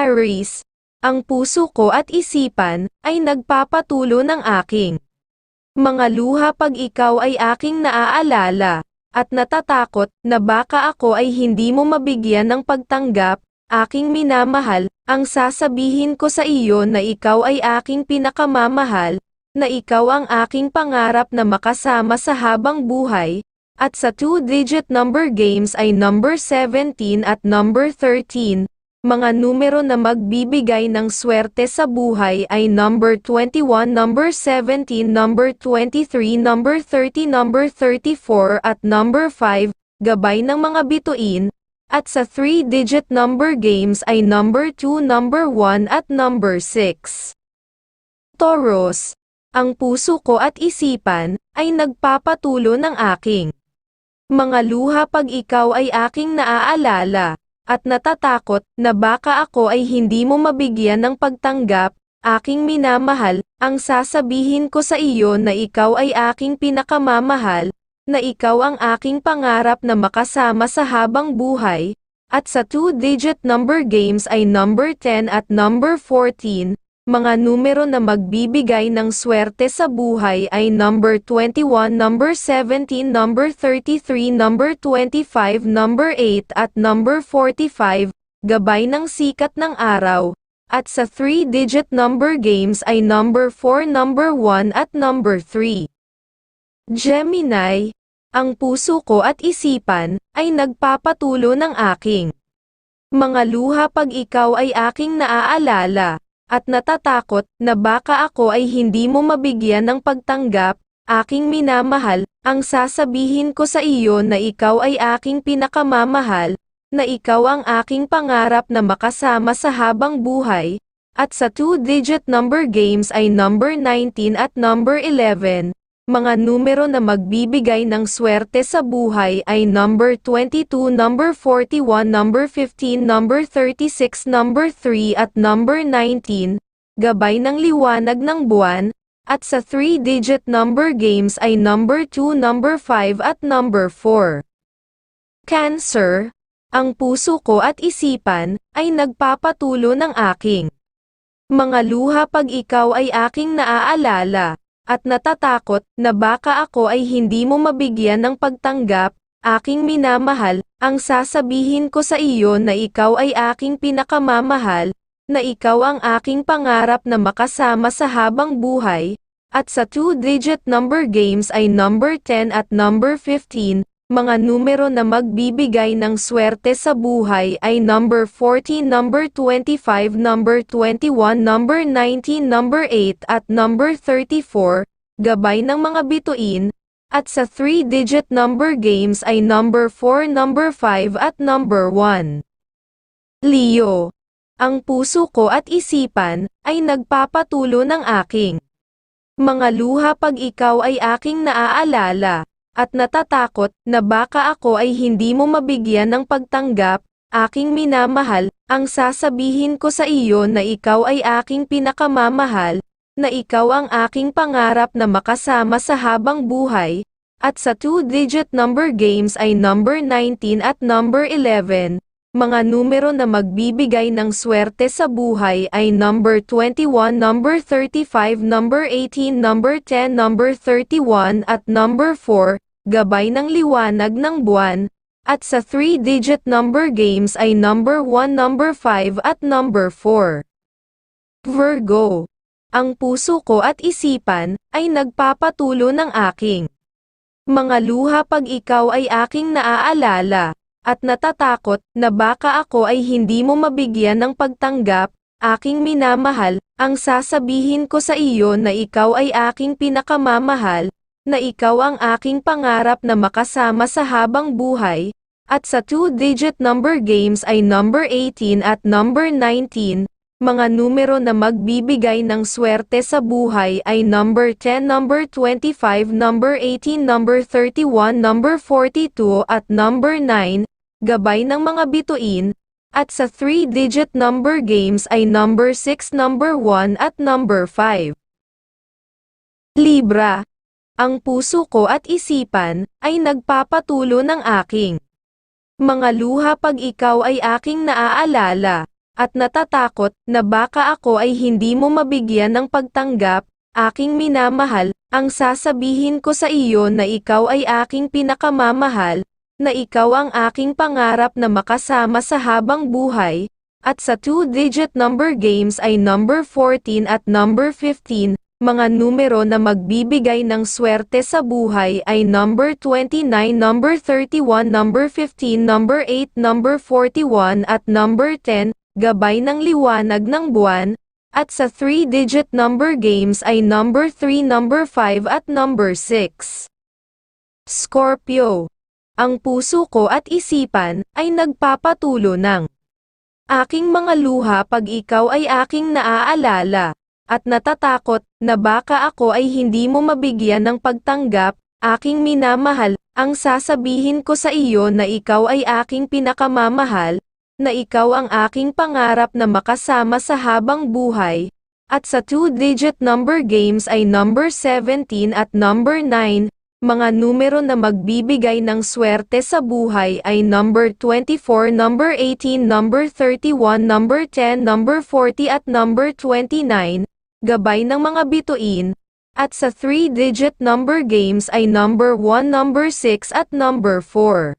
Aries, ang puso ko at isipan ay nagpapatulo ng aking mga luha pag ikaw ay aking naaalala, at natatakot na baka ako ay hindi mo mabigyan ng pagtanggap, aking minamahal, ang sasabihin ko sa iyo na ikaw ay aking pinakamamahal, na ikaw ang aking pangarap na makasama sa habang buhay, at sa two-digit number games ay number 17 at number 13, mga numero na magbibigay ng swerte sa buhay ay number 21, number 17, number 23, number 30, number 34 at number 5, gabay ng mga bituin, at sa 3-digit number games ay number 2, number 1 at number 6. Taurus, ang puso ko at isipan ay nagpapatulo ng aking mga luha pag ikaw ay aking naaalala at natatakot na baka ako ay hindi mo mabigyan ng pagtanggap, aking minamahal, ang sasabihin ko sa iyo na ikaw ay aking pinakamamahal, na ikaw ang aking pangarap na makasama sa habang buhay, at sa two-digit number games ay number 10 at number 14, mga numero na magbibigay ng swerte sa buhay ay number 21, number 17, number 33, number 25, number 8 at number 45, gabay ng sikat ng araw. At sa 3-digit number games ay number 4, number 1 at number 3. Gemini, ang puso ko at isipan ay nagpapatulo ng aking mga luha pag ikaw ay aking naaalala at natatakot na baka ako ay hindi mo mabigyan ng pagtanggap, aking minamahal, ang sasabihin ko sa iyo na ikaw ay aking pinakamamahal, na ikaw ang aking pangarap na makasama sa habang buhay, at sa two-digit number games ay number 19 at number 11, mga numero na magbibigay ng swerte sa buhay ay number 22, number 41, number 15, number 36, number 3 at number 19, gabay ng liwanag ng buwan, at sa 3-digit number games ay number 2, number 5 at number 4. Cancer, ang puso ko at isipan ay nagpapatulo ng aking mga luha pag ikaw ay aking naaalala at natatakot na baka ako ay hindi mo mabigyan ng pagtanggap, aking minamahal, ang sasabihin ko sa iyo na ikaw ay aking pinakamamahal, na ikaw ang aking pangarap na makasama sa habang buhay, at sa two-digit number games ay number 10 at number 15, mga numero na magbibigay ng swerte sa buhay ay number 14, number 25, number 21, number 19, number 8 at number 34, gabay ng mga bituin, at sa 3-digit number games ay number 4, number 5 at number 1. Leo, ang puso ko at isipan ay nagpapatulo ng aking mga luha pag ikaw ay aking naaalala at natatakot na baka ako ay hindi mo mabigyan ng pagtanggap, aking minamahal, ang sasabihin ko sa iyo na ikaw ay aking pinakamamahal, na ikaw ang aking pangarap na makasama sa habang buhay, at sa two-digit number games ay number 19 at number 11, mga numero na magbibigay ng swerte sa buhay ay number 21, number 35, number 18, number 10, number 31 at number 4, gabay ng liwanag ng buwan, at sa 3-digit number games ay number 1, number 5 at number 4. Virgo, ang puso ko at isipan ay nagpapatulo ng aking mga luha pag ikaw ay aking naaalala at natatakot na baka ako ay hindi mo mabigyan ng pagtanggap, aking minamahal, ang sasabihin ko sa iyo na ikaw ay aking pinakamamahal, na ikaw ang aking pangarap na makasama sa habang buhay, at sa two-digit number games ay number 18 at number 19, mga numero na magbibigay ng swerte sa buhay ay number 10, number 25, number 18, number 31, number 42 at number 9, gabay ng mga bituin, at sa 3-digit number games ay number 6, number 1 at number 5. Libra, ang puso ko at isipan ay nagpapatulo ng aking mga luha pag ikaw ay aking naaalala at natatakot na baka ako ay hindi mo mabigyan ng pagtanggap, aking minamahal, ang sasabihin ko sa iyo na ikaw ay aking pinakamamahal, na ikaw ang aking pangarap na makasama sa habang buhay, at sa two-digit number games ay number 14 at number 15, mga numero na magbibigay ng swerte sa buhay ay number 29, number 31, number 15, number 8, number 41 at number 10, gabay ng liwanag ng buwan, at sa 3-digit number games ay number 3, number 5 at number 6. Scorpio. Ang puso ko at isipan ay nagpapatulo ng aking mga luha pag ikaw ay aking naaalala, at natatakot na baka ako ay hindi mo mabigyan ng pagtanggap, aking minamahal, ang sasabihin ko sa iyo na ikaw ay aking pinakamamahal, na ikaw ang aking pangarap na makasama sa habang buhay, at sa two-digit number games ay number 17 at number 9, mga numero na magbibigay ng swerte sa buhay ay number 24, number 18, number 31, number 10, number 40 at number 29, gabay ng mga bituin, at sa 3-digit number games ay number 1, number 6 at number 4.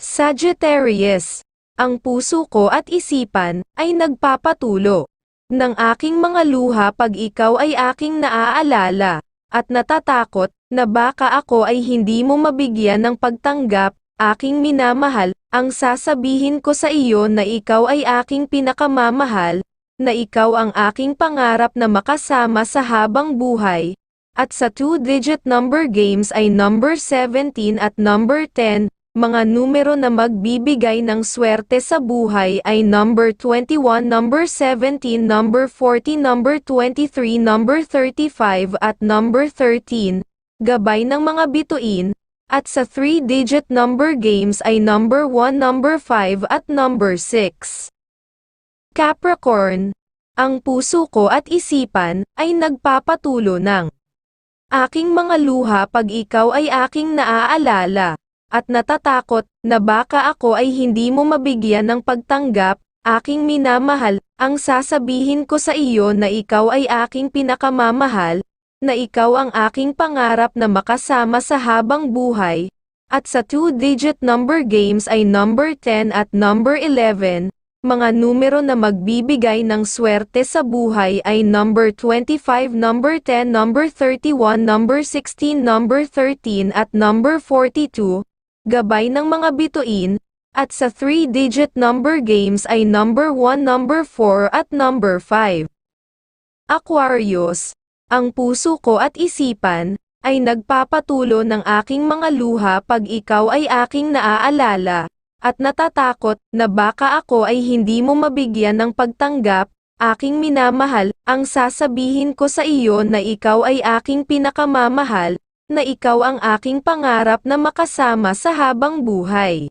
Sagittarius, ang puso ko at isipan ay nagpapatulo ng aking mga luha pag ikaw ay aking naaalala, at natatakot na baka ako ay hindi mo mabigyan ng pagtanggap, aking minamahal, ang sasabihin ko sa iyo na ikaw ay aking pinakamamahal, na ikaw ang aking pangarap na makasama sa habang buhay, at sa two-digit number games ay number 17 at number 10, mga numero na magbibigay ng swerte sa buhay ay number 21, number 17, number 40, number 23, number 35 at number 13, gabay ng mga bituin, at sa 3-digit number games ay number 1, number 5 at number 6. Capricorn, ang puso ko at isipan ay nagpapatulo ng aking mga luha pag ikaw ay aking naaalala, at natatakot na baka ako ay hindi mo mabigyan ng pagtanggap, aking minamahal, ang sasabihin ko sa iyo na ikaw ay aking pinakamamahal, na ikaw ang aking pangarap na makasama sa habang buhay, at sa two-digit number games ay number 10 at number 11, mga numero na magbibigay ng swerte sa buhay ay number 25, number 10, number 31, number 16, number 13 at number 42, gabay ng mga bituin, at sa 3-digit number games ay number 1, number 4 at number 5. Aquarius, ang puso ko at isipan, ay nagpapatulo ng aking mga luha pag ikaw ay aking naaalala, at natatakot na baka ako ay hindi mo mabigyan ng pagtanggap, aking minamahal, ang sasabihin ko sa iyo na ikaw ay aking pinakamamahal, na ikaw ang aking pangarap na makasama sa habang buhay.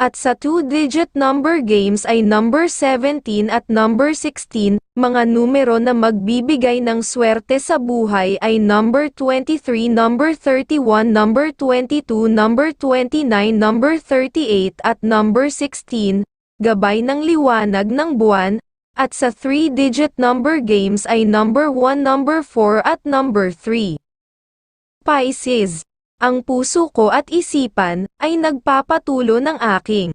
At sa two-digit number games ay number 17 at number 16, mga numero na magbibigay ng swerte sa buhay ay number 23, number 31, number 22, number 29, number 38 at number 16, gabay ng liwanag ng buwan, at sa three-digit number games ay number 1, number 4 at number 3. Pisces ang puso ko at isipan ay nagpapatulo ng aking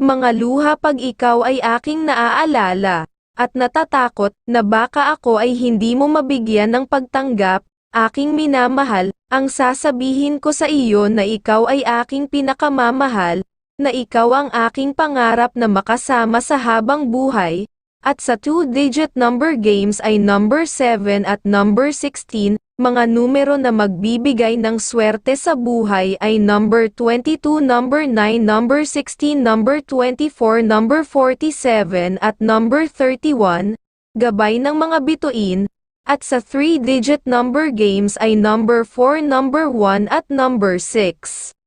mga luha pag ikaw ay aking naaalala, at natatakot na baka ako ay hindi mo mabigyan ng pagtanggap, aking minamahal, ang sasabihin ko sa iyo na ikaw ay aking pinakamamahal, na ikaw ang aking pangarap na makasama sa habang buhay, at sa two-digit number games ay number 7 at number 16, mga numero na magbibigay ng swerte sa buhay ay number 22, number 9, number 16, number 24, number 47 at number 31, gabay ng mga bituin, at sa 3-digit number games ay number 4, number 1 at number 6.